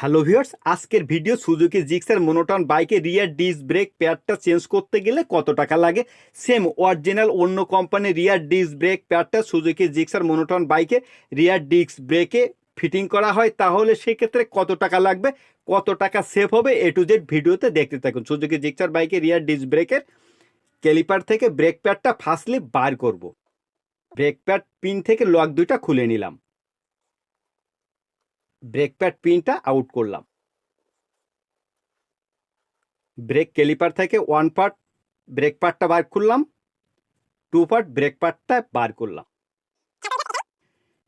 Hello viewers, আজকের video Suzuki Gixxer monotone বাইকে rear disc brake প্যাডটা চেঞ্জ করতে গেলে কত টাকা লাগে? সেম অরিজিনাল অন্য কোম্পানির রিয়ার ডিস্ক ব্রেক প্যাডটা সুজুকি জিক্সার মোনোটন বাইকে রিয়ার ডিস্ক ব্রেকে ফিটিং করা হয়। তাহলে সেক্ষেত্রে কত টাকা লাগবে? কত টাকা সেভ হবে? এ টু জেড ভিডিওতে দেখতে থাকুন। সুজুকি জিক্সার বাইকে রিয়ার ডিস্ক ব্রেকের ক্যালিপার থেকে ব্রেক প্যাডটা ফার্স্টলি বার করব। ব্রেক প্যাড পিন থেকে লক দুইটা খুলে নিলাম। ব্রেক প্যাড পিনটা আউট করলাম। ব্রেক ক্যালিপার থেকে ওয়ান পার্ট ব্রেক পার্টটা বার করলাম টু পার্ট ব্রেক পার্টটা বার করলাম।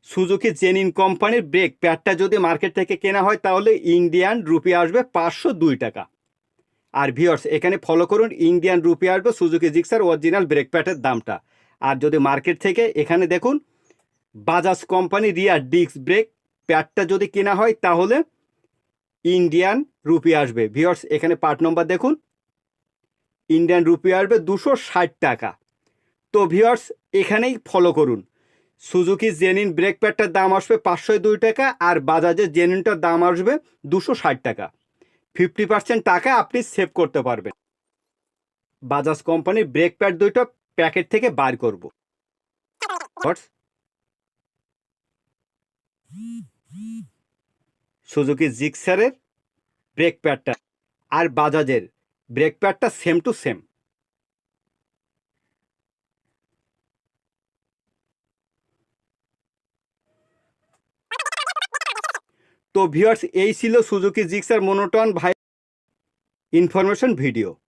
সুজুকি জেনিন কোম্পানির ব্রেক প্যাডটা যদি মার্কেট থেকে কেনা হয়, তাহলে ইন্ডিয়ান রুপি আসবে পাঁচশো দুই টাকা। আর ভিওর্স এখানে ফলো করুন ইন্ডিয়ান রুপি আসবে সুজুকি জিক্সার অরিজিনাল ব্রেক প্যাডের দামটা। আর যদি মার্কেট থেকে, এখানে দেখুন Bajaj company rear disc brake প্যাডটা যদি কেনা হয়, তাহলে ইন্ডিয়ান রুপি আসবে। ভিওর্স এখানে পার্ট নম্বর দেখুন। ইন্ডিয়ান রুপি আসবে দুশো ষাট টাকা। তো ভিওর্স এখানেই ফলো করুন। সুজুকি জেনিন ব্রেক প্যাডটার দাম আসবে পাঁচশো দুই টাকা আর বাজাজের জেনিনটার দাম আসবে দুশো ষাট টাকা। ফিফটি পার্সেন্ট টাকা আপনি সেভ করতে পারবেন। বাজাজ কোম্পানির ব্রেক প্যাড দুইটা প্যাকেট থেকে বার করব। সুজুকি জিক্সারের ব্রেক প্যাডটা আর বাজাজের ব্রেক প্যাডটা সেম টু সেম তো ভিউয়ার্স এই ছিল সুজুকি জিক্সার মোনোটন ভাই ইনফরমেশন ভিডিও